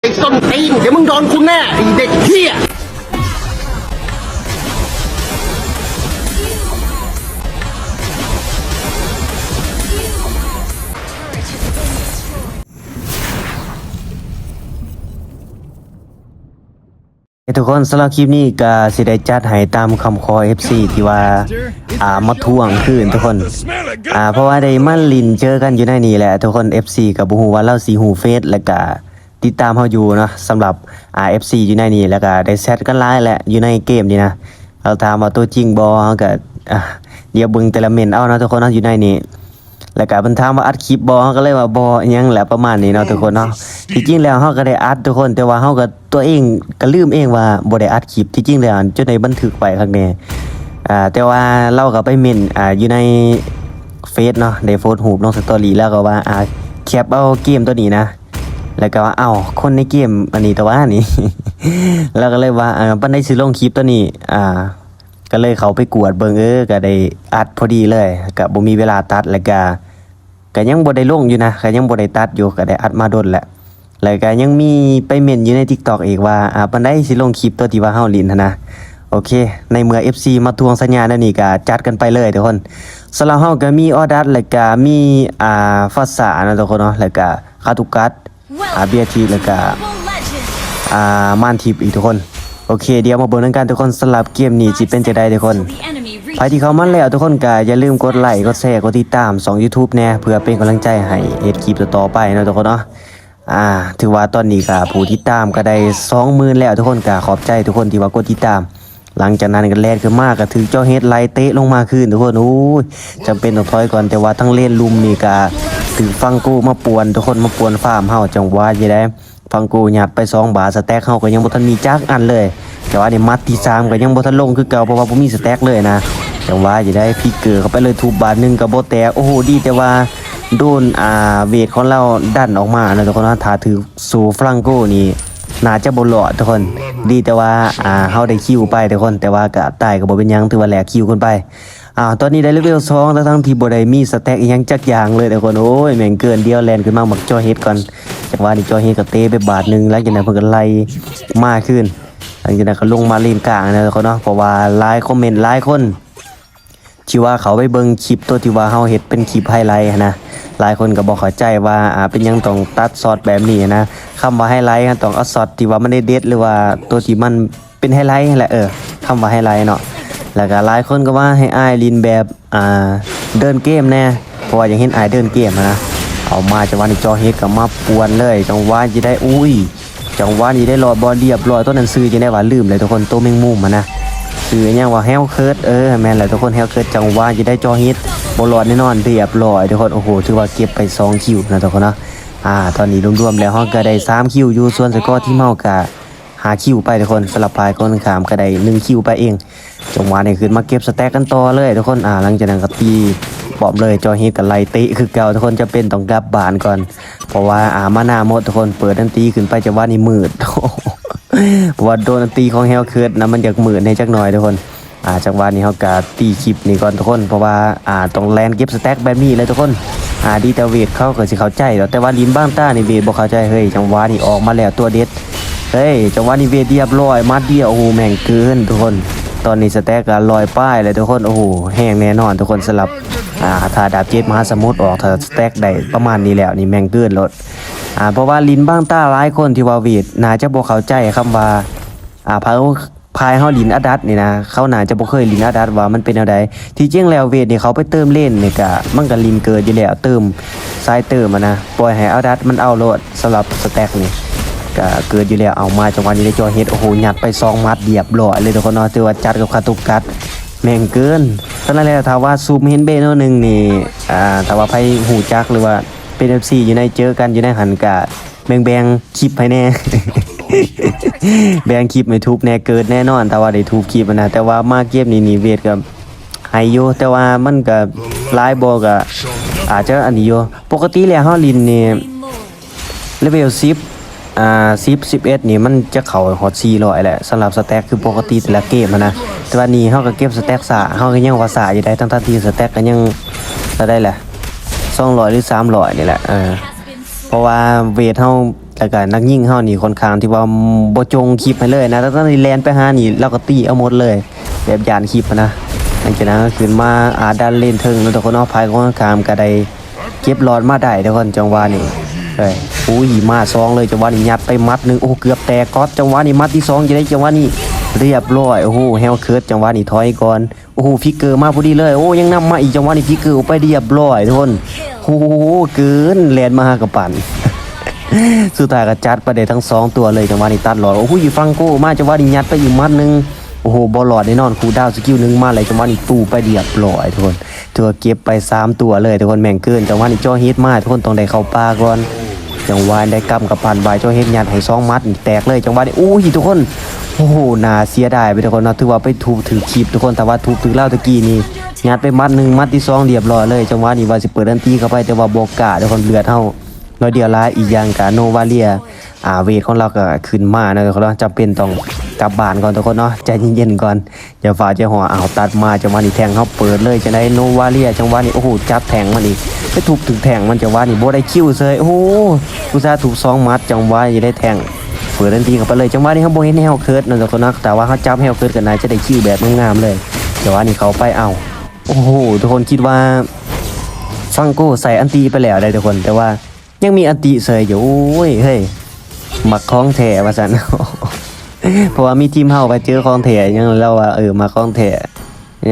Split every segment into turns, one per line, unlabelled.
ไอ้ส้นตีนเดี๋ยวมึงโดนคุณแน่ไอ้เด็กเฮีย
ทุกคนสำหรับคลิปนี้ก็สิได้จัดให้ตามคำขอ FC ที่ว่าอ่ามาทวงคืนทุกคนอ่าเพราะว่าได้มาลินเจอกันอยู่ในนี้แหละทุกคน FC กับบ่ฮู้ว่าเราสิฮู้เฟซแล้วก็ติดตามเฮาอยู่นะสำหรับอ่า FC อยู่ในนี้แล้วก็ได้แชทกันหลายแหละอยู่ในเกมนี่นะเราถามว่าตัวจริงบ่เฮาก็อะเดี๋ยวเบิ่งแต่ละเมนเอานะทุกคนเนาะอยู่ในนี้ แล้วก็เพิ่นถามว่าอัดคลิปบ่เฮาก็เลยว่าบ่อิหยังแหละประมาณนี้เนาะทุกคนเนาะที่จริงแล้วเฮาก็ได้อัดทุกคน แต่ว่าเฮาก็ตัวเองก็ลืมเองว่าบ่ได้อัดคลิปที่จริงแล้วจนได้บันทึกไว้ข้างในอ่าแต่ว่าเราก็ไปเม่นอ่าอยู่ในเฟซเนาะได้โพสต์รูปลงสตอรี่แล้วก็ว่าอ่าแคปเอาเกมตัวนี้นะแล้วก็ว่าเอ้าคนในเกมอันนี้แต่ว่านี่ แล้วก็เลยว่าอ่าปันได้สิลงคลิปตัวนี้ อ่า ก็เลยเขาไปกวดเบิงเออก็ได้อัดพอดีเลยก็บ่มีเวลาตัดแล้วก็ ก็ยังบ่ได้ลงอยู่นะก็ยังบ่ได้ตัดอยู่ก็ได้อัดมาโดนแหละแล้วก็ยังมีไปเม่นอยู่ใน TikTok อีกว่าอ่าปันได้สิลงคลิปตัวที่ว่าเฮาลินหั้นนะโอเค ในเมื่อ FC มาทวงสัญญาณนั่นนี่ก็จัดกันไปเลยทุกคนสำหรับเฮาก็มีออดัสแล้วก็มีอ่าฟาษานะทุกคนเนาะแล้วก็คาตุกัสอ่าเบียทีแล้วก็ อ่าม่านทิพย์อีกทุกคน โอเค เดี๋ยวมาเบิ่งกันทุกคนสลับเกมนี้จิเป็นจะได้ทุกคน ไปที่เขามาแล้วทุกคนก็อย่าลืมกดไลค์กดแชร์กดติดตาม2 YouTube แน่เพื่อเป็นกำลังใจให้เฮ็ดคลิปต่อไปนะทุกคนเนาะอ่า ถือว่าตอนนี้ก็ผู้ติดตามก็ได้20,000แล้วทุกคนก็ขอบใจทุกคนที่ว่ากดติดตาม หลังจากนั้นก็แล่นขึ้นมาก็ถือเจ้าเฮ็ดไล่เตะลงมาคืนทุกคนโอ้ยจำเป็นต้องถอยก่อนแต่ว่าทั้งเล่นลุมนี่ก็ถือฟังกูมาป่วนทุกคนมาป่วนฟาร์มเฮาจังหวะย่าได้ฟังกูหยัดไปสองบาทสแต็กเฮาก็ยังบ่ทันมีจักอันเลย แต่ว่านี่มัดที่สามก็ยังบ่ทันลงคือเก่าเพราะว่าบ่มีสแต็กเลยนะ จังว่าจะได้พลิกเกลือเข้าไปเลยทุบบาทหนึ่งก็บ่แตกโอ้โหดีแต่ว่าโดนอ่าเวทของเราดันออกมานะทุกคนนะถ้าถือสูฟรังโกนี่น่าจะบ่รอดทุกคน ดีแต่ว่าอ่าเฮาได้คิวไปทุกคน แต่ว่าก็ตายก็บ่เป็นยังถือว่าแหลกคิวกันไปอ่าตอนนี้ได้เลเวลสองแล้วทั้งที่บ่ได้มีสแต็กอีหยังจักอย่างเลยทุกคนโอ้ยแม่งเกินเดียวแลนขึ้นมาบักจอเฮ็ดก่อนจังว่านี่จอเฮ็ดก็เตะไปบาทหนึงแล้วจากนั้นเพิ่นก็ไล่มาขึ้นหลังจากนั้นก็ลงมาเลนกลางนะทุกคนเนาะเพราะว่าหลายคอมเมนต์หลายคน ที่ว่าเขาไปเบิ่งคลิปตัวที่ว่าเฮาเฮ็ดเป็นคลิปไฮไลท์นะหลายคนก็บ่เข้าใจว่าอ่าเป็นยังต้องตัดซอสแบบนี้นะคำว่าไฮไลท์ต้องเอาซอสที่ว่ามันได้เด็ดหรือว่าตัวที่มันเป็นไฮไลท์แหละเออคำว่าไฮไลท์เนาะแล้วก็หลายคนก็ว่าให้อายลินแบบอ่าเดินเกมแน่เพราะว่าอย่ากเห็นอายเดินเกมนะเอามาจังหวะนี้จอเฮ็ดก็มาปวนเลยจังหวะจะได้อุ้ยจังหวะนี้ได้รอดบอลเรียบรอยต้นนั้นซื้อจะได้ว่าลืมเลยทุกคนตัวแมงมุมอะนะ ซื้ออหยังว่าแฮลเคิร์ดเออแมนแหละทุกคนแฮลเคิร์ดจังหวะจะได้จอฮ็ดบ่รอดแน่นอนเรียบร้อยทุกคนโอ้โหถือว่าเก็บไปสองคิวนะทุกคนนะอ่าตอนนี้รวมๆแล้วเฮาก็ได้สามคิวอยู่ส่วนสกอร์ที่เมากะหาคิวไปทุกคนสลับพายคนขามก็ได้หนึ่งคิวไปเองจังหวะนี้คือมาเก็บสแต็กกันต่อเลยทุกคนอ่าหลังจากนั้นก็ตีบอมเลยจอฮีกับไลตะคือเก่าทุกคนจะเป็นต้องกลับบานก่อน เพราะว่าอ่ามานาหมดทุกคนเปิดดันตีขึ้นไปจังหวะนี้มืด เพราะว่าโดนตีของเฮลเคิร์ดนะมันอยากมืดในจักหน่อยทุกคนอ่าจังหวะนี้เขากะตีคลิปนี่ก่อนทุกคน เพราะว่าอ่าต้องแลนเก็บสแต็กแบบนี้เลยทุกคนอ่าดีแต่เวทเขาก็สิเข้าใจแต่ว่าลินบ้างต้านี่เวทบ่เข้าใจเฮ้ยจังหวะนี้ออกมาแล้วตัวเด็ดเฮ้ยจังหวะนี้เวทเรียบร้อยมัดเดียวโอ้โหแม่งเกินทุกคนตอนนี้สแต็กก็ลอยป้ายเลยทุกคนโอ้โหแห้งแน่นอนทุกคนสลับอ่าถ้าดาบเจ็ดมหาสมุทรออกถ้าสแต็กได้ประมาณนี้แล้วนี่แม่งเกินรถ อ่าเพราะว่าลินบ้างต้าหลายคนที่ว่าเวทน่าจะบ่เข้าใจคำว่าอ่าพายพายเฮาลินอดัตนี่นะเขาน่าจะบ่เคยลินอดัตว่ามันเป็นแนวใดที่จริงแล้วเวทนี่เขาไปเติมเล่นนี่ก็มันก็ลินเกินอยู่แล้วเติมสายเติมอะนะปล่อยให้อดัตมันเอาโลดสำหรับสแต็กนี่ก็เกิดอยู่แล้วเอามาจังหวะนี้ได้จอเฮ็ดโอ้โหหยัดไปซองมัดเดียบร้อยเลยทุกคนเนาะถือว่าจัดกับคาตุกัดแม่งเกินตอนนั้นแล้วถ้าว่าซูมเห็นเบโนหนึ่งนี่อ่าถ้าว่าไผหูจักหรือว่า เป็น FC อยู่ในเจอกันอยู่ในหันกะแบงแบงคลิปให้แน่ แบงคลิปไม่ทุบแน่เกิดแน่นอน แต่ว่าได้ทุบคลิปนะ แต่ว่ามาเก็บนี่นี่เวทกับไฮโยแต่ว่ามันก็หลายบ่ก็อาจจะอันนี้อยู่ปกติแล้วเฮาลินนี่เลเวล10อ่า10 11นี่มันจะเข้าฮอต400แหละสำหรับสแต็กคือปกติแต่ละเกมนะแต่ว่านี่เฮาก็เก็บสแต็กซะเฮาก็ยังว่าซะอยู่ได้ทั้งๆที่สแต็กก็ยังจะได้แหละ 200หรือ300นี่แหละเออเพราะว่าเวทเฮาแล้วก็นักยิงเฮานี่ค่อนข้างที่ว่าบ่จงคลิปให้เลยนะแล้วตอนนี้แลนไปหานี่เราก็ตีเอาหมดเลย แบบยานคลิปนะหลังจากนั้นก็ขึ้นมาอาดันเล่นถึงแล้วทุกคนนาะภายของข้ามก็ได้เก็บหลอดมาได้ทุกคนจังหวะนี้เอ้ยอุ้ยมาซองเลยจังหวะนี้ยัดไปมัดหนึงโอ้เกือบแตกก๊อตจังหวะนี้มัดที่สองจะได้จังหวะนี้ เรียบร้อยโอ้โหแฮวเคิร์ดจังหวะนี้ถอยก่อนโอ้โหฟิกเกอร์มาพอดีเลยโอ้ยังนำมาอีกจังหวะนี้ฟิกเกอร์ไปเรียบร้อยทุกคนโอ้โหเกินแลนมาหากระปั่นสุดท้ายก็จัดไปได้ทั้งสองตัวเลยจังหวะนี้ตัดหลอดโอ้โหอยู่ฟังโก้มาจังหวะนี้ยัดไปอีกมัดนึงโอ้โหบอลหลอดแน่นอนครูดาวสกิลหนึงมาเลยจังหวะนี้ตู้ไปเรียบร้อยทุกคนถือว่าเก็บไปสามตัวเลยทุกคนแม่งเกินจังหวะนี้จ่อฮิตมาทุกคนต้องได้เข้าปากก่อน จังหวะได้กำกับปานใบเจ้าเฮิตยันให้ซองมัดแตกเลยจังหวะนี้อู้ยทุกคนโอ้โหน่าเสียดายไปทุกคนนะถือว่าไปถูกถือคลิปทุกคนแต่ว่าถูกถือเล่าตะกี้นี่งัดไปมัดหนึ่งมัดที่ซองเรียบร้อยเลยจังหวะนี้ว่าสิเปิดดันตีเข้าไปแต่ว่าบอกกาทุกคนเลือดเท่าน้อยเดียวละอีกอย่างกาโนวาเลียอาเวทของเราก็ขึ้นมานะทุกคนเนาะจำเป็นต้อง กลับบ้านก่อนทุกคนเนาะใจเย็นๆก่อนอย่าฝ่าใจหัวเอาตัดมาจังหวะนี้แทงเขาเปิดเลยจะได้โนวาเลียจังหวะนี้โอ้โหจับแทงมันอีกไปถูกถึงแทงมันจังหวะนี้โบได้คิวเลยโอ้โหอุตส่าห์ถูกสองมัดจังหวะจะได้แทงเปิดทันทีเข้าไปเลยจังหวะนี้เขาโบเห็นแฮวเคิร์ดนะทุกคนนะแต่ว่าเขาจับแฮวเคิร์ดกันนายจะได้คิวแบบงามๆเลยจังหวะนี้เขาไปเอาโอ้โหทุกคนคิดว่าฟังโก้ใส่อันตีไปแล้วได้ทุกคน แต่ว่ายังมีอันตีเสยอยู่โอ้ยเฮ้ยหมักคล้องแถว่าสัน เพราะว่ามีทีมเฮาไปเจอคลองแถยังเราว่าเออมาคลองแถ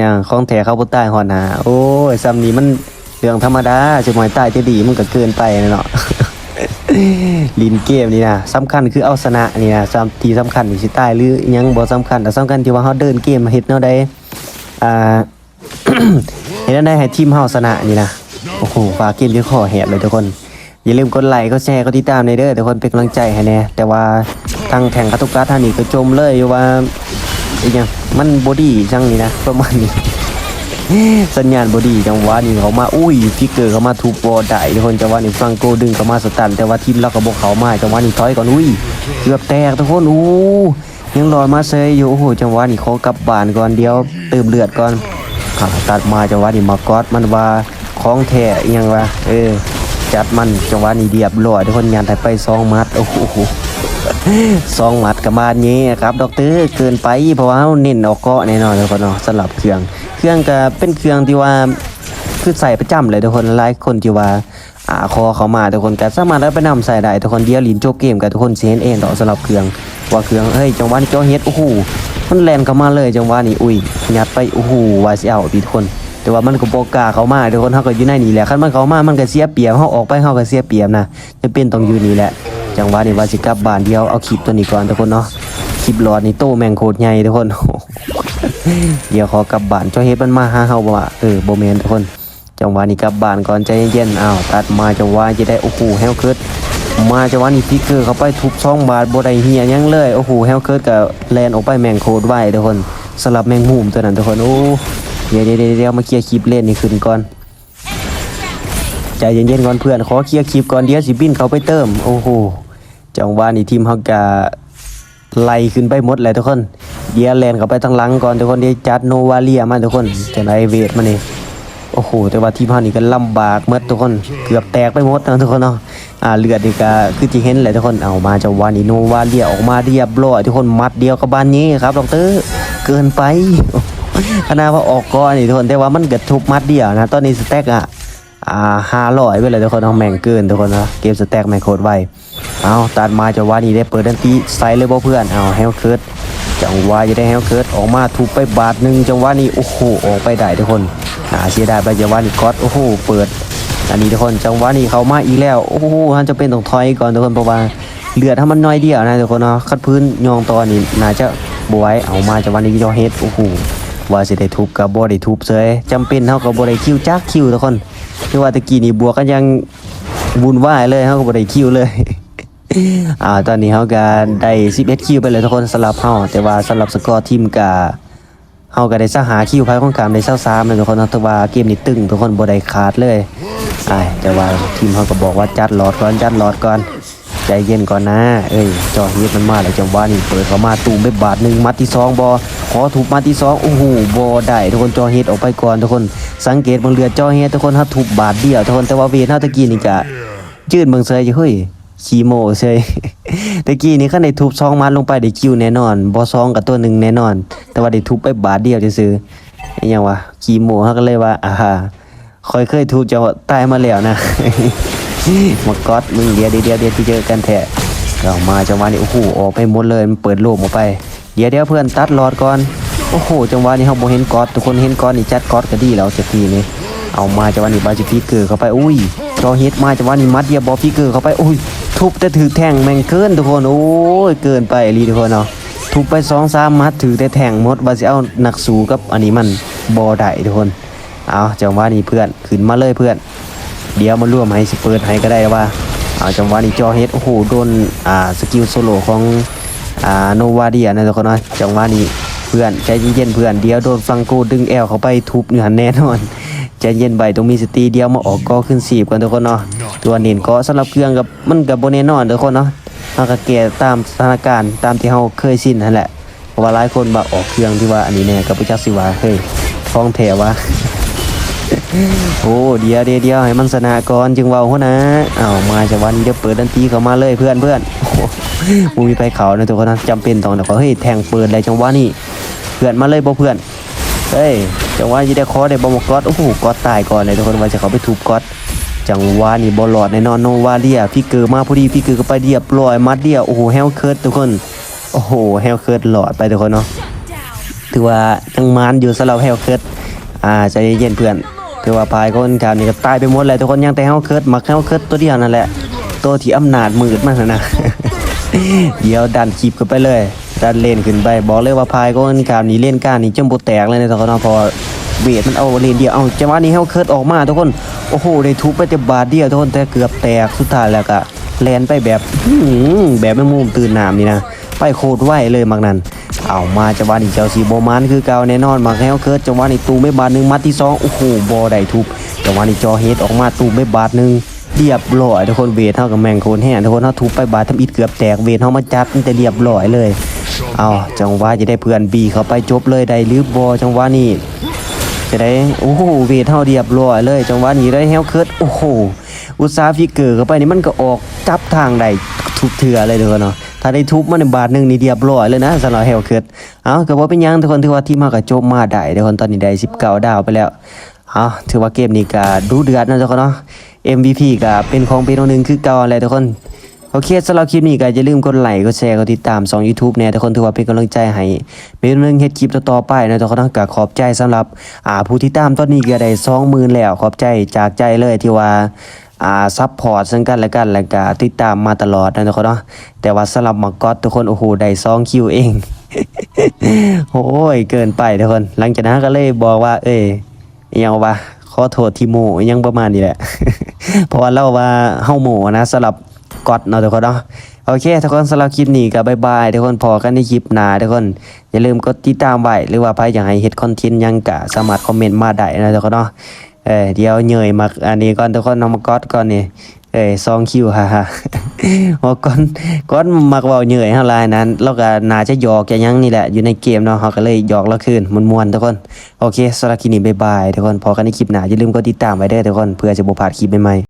ยังคลองแถเข้าบ่ใต้หอนาโอ้ยซ้ำนี้มันเรื่องธรรมดาจะหมายใต้จะดีมันก็เกินไปเนาะลินเกมนี่นะสำคัญคือเอาชนะนี่นะซ้ำที่สำคัญนี่สิใต้หรือยังบ่สำคัญแต่สำคัญที่ว่าเฮาเดินเกมเฮ็ดแนวใดอ่าเห็นได้ให้ทีมเฮาชนะนี่นะโอ้โหฝากเกมที่ขอแหบเลยทุกคนอย่าลืมกดไลค์กดแชร์กดติดตามในเด้อทุกคนเป็นกำลังใจให้แน่แต่ว่า ทางแข่งคัตุกาท่านี่ก็จมเลยว่าอีกอย่างมันบอดี้จังนี่นะประมาณนี้สัญญาณบอดี้จังหวะนี้เขามาอุ้ยฟิกเกอร์เขามาทูบอลได้ทุกคนจังหวะนี้ฟังโกดึงเขามาสตันแต่ว่าทีมเราก็บอกเขามาจังหวะนี้ถอยก่อนอุ้ยเกือบแตกทุกคนอู้ยังลอยมาเซยอยู่โอ้โหจังหวะนี้เขากลับบ้านก่อนเดียวเติมเลือดก่อนอ่าตัดมาจังหวะนี้มากอดมันว่าของแท้ยังวะเออจัดมันจังหวะนี้เรียบร้อยทุกคนยันไทยไปสองมัดโอ้โห สองมัดกับมานี้ครับดอกเตอร์เกินไปเพราะว่าเน้นเอาเกาะแน่นอนทุกคนเนาะสำหรับเครื่อง เครื่องก็เป็นเครื่องที่ว่าคือใส่ประจำเลยทุกคนหลายคนที่ว่าอ่าคอเขามาทุกคนก็สามารถเอาไปนำใส่ได้ทุกคนเดียวลินโจบเกมกับทุกคนเซนเองต่อสำหรับเครื่องว่าเครื่องเฮ้ยจังหวะนี้เจ้าเฮ็ดโอ้โหมันแลนเข้ามาเลยจังหวะนี้อุ้ยยัดไปโอ้โหวาสิเอาทุกคนแต่ว่ามันก็บ่กล้าเขามาทุกคนเฮาก็อยู่ในนี่แหละคันมันเขามามันก็เสียเปรียบเฮาออกไปเฮาก็เสียเปรียบนะจะเป็นต้องอยู่นี่แหละ จังหวะนี้ว่าสิกลับบ้านเดียวเอาคลิปตัวนี้ก่อนทุกคนเนาะคลิปหลอดนี่โตแมงโคตรใหญ่ทุกคนเดี๋ยวขอกลับบ้านเจ้าเฮ็ดมันมาหาเฮาบ่ว่าเออโบ่แม่นทุกคนจังหวะนี้กลับบ้านก่อนใจเย็นๆอ้าวตัดมาจังหวะจะได้โอ้โหแฮวเคิร์ดมาจังหวะนี้ฟิกเกอร์เขาไปทุบช่องบาทบ่ได้เฮียยังเลยโอ้โหแฮวเคิร์ดก็แลนออกไปแมงโคตรไวทุกคนสลับแมงมุมตัวนั้นทุกคนโอ้เดี๋ยวเดี๋ยวเดี๋ยวเดี๋ยวมาเคลียร์คลิปเล่นนี่ขึ้นก่อนใจเย็นๆก่อนเพื่อนขอเคลียร์คลิปก่อนเดี๋ยวสิบินเขาไปเติมโอ้โห จังหวะนี้ทีมเฮาก็ไล่ขึ้นไปหมดเลยทุกคน เดียแลนเข้าไปทางหลังก่อนทุกคนเดียวจัดโนวาเลียมาทุกคนจะไอเวทมานี่โอ้โห แต่ว่าทีมเฮานี่ก็ลำบากหมดทุกคน เกือบแตกไปหมดนะทุกคนเนาะอ่าเลือดนี่ก็คือที่เห็นเลยทุกคนเอามาจังหวะนี้โนวาเลียออกมาเรียบร้อยทุกคนมัดเดียวกับบานนี้ครับดอกเตอร์เกินไปขนาดว่าออกก่อนนี่ทุกคนแต่ว่ามันเกิดทุบมัดเดียวนะตอนนี้สแต็กอะ อ่าห้าร้อยไปเลยทุกคนเอาแม่งเกินทุกคนนะเกมสแต็กแม่งโคตรไวเอาตัดมาจังหวะนี้ได้เปิดดันตีใส่เลยบ่เพื่อนเอาแฮลเคิร์ดจังหวะจะได้แฮลเคิร์ดออกมาถูกไปบาทหนึ่งจังหวะนี้โอ้โหออกไปได้ทุกคนอ่าเสียดายไปจังหวะนี้ก๊อตโอ้โหเปิดอันนี้ทุกคนจังหวะนี้เขามาอีกแล้วโอ้โหท่านจะเป็นต้องถอยก่อนทุกคนเพราะว่าเลือดถ้ามันน้อยเดียวนะทุกคนเนาะคัดพื้นยองตอนนี้น่าจะบวยเอามาจังหวะนี้ยอเฮดโอ้โหว่าสิได้ทุบกับบ่ได้ทุบเซยจำเป็นเท่ากับบ่ได้คิวจักคิวทุกคน คือว่าตะกี้นี่บวกกันยังวุ่นวายเลยเขาก็บ่ได้คิวเลย อ่าตอนนี้เขาก็ได้11คิวไปเลยทุกคนสำหรับเฮาแต่ว่าสำหรับสกอร์ทีมก็เฮาก็ได้สหาคิวภายของกลางได้23เลยทุกคนนะแต่ว่าเกมนี้ตึงทุกคนบ่ได้ขาดเลยอ่าแต่ว่าทีมเขาก็บอกว่าจัดหลอดก่อนจัดหลอดก่อนใจเย็นก่อนนะ เอ้ยจอฮีทมันมาแล้วจังหวะนี้เปิดเข้ามาตูมไปบาทหนึ่งมัดที่สองบอ ขอถูกมัดที่สองโอ้โหบอได้ทุกคนจอเฮีทออกไปก่อนทุกคนสังเกตบนเรือจอเฮีททุกคนถ้าถูกบาทเดียวทุกคนแต่ว่าเวทเท่าตะกี้นี่กะจืดเบิ่งเซยอยู่เฮ้ยขี้โมเซยตะกี้นี้คันได้ทุบซองมัดลงไปได้คิวแน่นอนบ่ซองกับตัวหนึ่งแน่นอน แต่ว่าได้ทุบไปบาทเดียวซื่อๆอิหยังวะขี้โมฮาก็เลยว่าอ่าคอยเคยทุบจะตายมาแล้วนะมากอดมึงเดียวเดียวเดียวที่เจอกันแท้ก็มาจังหวะนี้โอ้โหออกไปหมดเลยมันเปิดโลกออกไป เดี๋ยวเดี๋ยวเพื่อนตัดหลอดก่อน โอ้โห จังหวะนี้เฮาบ่เห็นกอดทุกคนเห็นกอดนี่จัดกอดก็ดีแล้วจักทีนี้เอามาจังหวะนี้บาจิฟิกเกอร์เข้าไปอุ้ยจอเฮ็ดมาจังหวะนี้มัดเดียบอฟิกเกอร์เข้าไปอุ้ยทุบแต่ถือแทงแมงเกินทุกคนโอ้ยเกินไปอีหลีทุกคนเนาะทุบไป2-3มัดถือแต่แทงมดว่าสิเอาหนักสูกับอันนี้มันบ่ได้ทุกคนเอาจังหวะนี้เพื่อนขึ้นมาเลยเพื่อน เดี๋ยวมาร่วมให้สเปิดให้ก็ได้ว่าเอาจังหวะนี้จอเฮ็ดโอ้โหโดนอ่าสกิลโซโลของ อ่าโนวาเดียนะทุกคนเนาะจังหวะนี้เพื่อนใจเย็นๆเพื่อนเดียวโดนฟังโกดึงแอลเข้าไปทุบเนื้อแน่นอนใจเย็นไปต้องมีสติเดียวมาออกก็ขึ้นสีบกันทุกคนเนาะตัวเน้นก็สำหรับเครื่องกับมันกับโบแน่นอนทุกคนเนาะเฮาก็แก้ตามสถานการณ์ตามที่เฮาเคยชินนั่นแหละเพราะว่าหลายคนบ่าออกเครื่องที่ว่าอันนี้แน่กับบ่จักสิวาเฮ้ยท้องแท้วะโอ้เดียวเดียวให้มันสนาก่อนจึงเว้าหัวนะเอามาจากวันนี้เดี๋ยวเปิดดันตีเข้ามาเลยเพื่อนเพื่อนโอ้ มูมีไปเขานะทุกคนนะจำเป็นต้องเดี๋ยวเฮ้ยแทงเปิดเลยจังหวะนี้เพื่อนมาเลยบ่เพื่อนเฮ้ยจังหวะนี้ได้คอได้บ่มากอดโอ้โหก๊อดตายก่อนเลยทุกคนว่าจะเขาไปทุบก๊อดจังหวะนี้บอลอดแน่นอนโนวาเลียพี่เกิดมาพอดีพี่เกิดก็ไปเรียบร้อยมัดเดียโอ้โหแฮลเคิร์ดทุกคนโอ้โหแฮลเคิร์ดหลอดไปทุกคนเนาะถือว่ายังมานอยู่สำหรับเฮลเคิร์ดอ่าใจเย็นเพื่อนถือว่าพายคนกาวนี่ก็ตายไปหมดเลยทุกคนยังแต่เฮลเคิร์ดมักเฮลเคิร์ดตัวเดียวนั่นแหละตัวที่อำนาจมืดมากนะ เดี๋ยวดันคีบกันไปเลย ดันเล่นขึ้นไป บอกเลยว่าพายคนกาวนี่เล่นกานนี่จมบแตกเลยนะทุกคนเนาะพอเวทมันเอาเลนเดียวเอาจังหวะนี้เฮลเคิร์ดออกมาทุกคนโอ้โหได้ทุบไปแต่บาทเดียวทุกคนแต่เกือบแตกสุดท้ายแล้วก็แลนไปแบบแบบไม่มุมตื่นน้ำนี่นะไปโคตรไวเลยมักนั้นเอามาจังหวะนี้เจ้าสีโบมานคือเก่าแน่นอนมาแฮวเคิร์ดจังหวะนี้ตูไม่บาทหนึ่งมัดที่สองโอ้โหบอได้ทุบจังหวะนี้จอเฮดออกมาตูไม่บาทหนึ่ง เรียบร้อยทุกคนเวทเท่ากับแมงโคนแห้งทุกคนเท่าทุบไปบาททำอิดเกือบแตกเวทเท่ามาจัดมันจะเรียบร้อยเลย เอาจังหวะจะได้เพื่อนบีเขาไปจบเลยได้หรือบอจังหวะนี้จะได้โอ้โหเวทเท่าเรียบร้อยเลย จังหวะนี้ได้แฮวเคิร์ดโอ้โหอุตสาฟิกเกอร์เข้าไปนี่มันก็ออกจับทางได้ทุบเถื่อเลยทุกคนเนาะถ้าได้ทุบมันในบาทหนึ่งนี่เรียบร้อยเลยนะสำหรับแฮวเคิร์ดเอาก็บ่าเป็นยังทุกคนถือว่าที่มากับโจมมาได้ทุกคนตอนนี้ได้19ดาวไปแล้วเอาถือว่าเกมนี้ก็ดูเดือดนะทุกคนเนาะ MVP ก็เป็นของเป็นหนึ่งคือเก่าแหละทุกคนโอเคสำหรับคลิปนี้ก็อย่าลืมกดไลค์กดแชร์กดติดตาม2 YouTube แน่ทุกคนถือว่าเป็นกำลังใจให้เป็นเรื่องเฮ็ดคลิปต่อๆไปนะทุกคนก็ขอบใจสำหรับอ่าผู้ที่ตามตอนนี้ก็ได้20,000แล้วขอบใจจากใจเลยที่ว่าอ่าซัพพอร์ตซึ่งกันและกันแล้วก็ติดตามมาตลอดนะทุกคนเนาะแต่ว่าสำหรับมังกอตทุกคนโอ้โหได้2คิวเองโอ้ยเกินไปทุกคน หลังจากนั้นก็เลยบอกว่า เอ้ยยังว่าขอโทษทีโมยังประมาณนี้แหละ เพราะว่าเล่าว่าเฮาโมนะสำหรับกอดเนาะทุกคนเนาะโอเคทุกคนสำหรับคลิปนี้ก็บายบายทุกคนพอกันในคลิปหน้าทุกคนอย่าลืมกดติดตามไว้หรือว่าใครอยากให้เฮ็ดคอนเทนต์ยังก็สามารถคอมเมนต์มาได้นะทุกคนเนาะเออเดี๋ยวเหนื่อยมาอันนี้ก่อนทุกคนน้องมากอดก่อนนี่ เอ้ยซองคิวฮ่าฮ่าโอ้ก่อนก้อนมักเว้าเหนื่อยเท่าไรนั้นเราก็น่าจะหยอกจะยังนี่แหละอยู่ในเกมเนาะเฮาก็เลยหยอกเราคืนมวนๆทุกคน โอเคสำหรับคลิปนี้บายบายทุกคนพอกันในคลิปหน้าอย่าลืมกดติดตามไว้เด้อทุกคนเพื่อจะบ่พลาดคลิปใหม่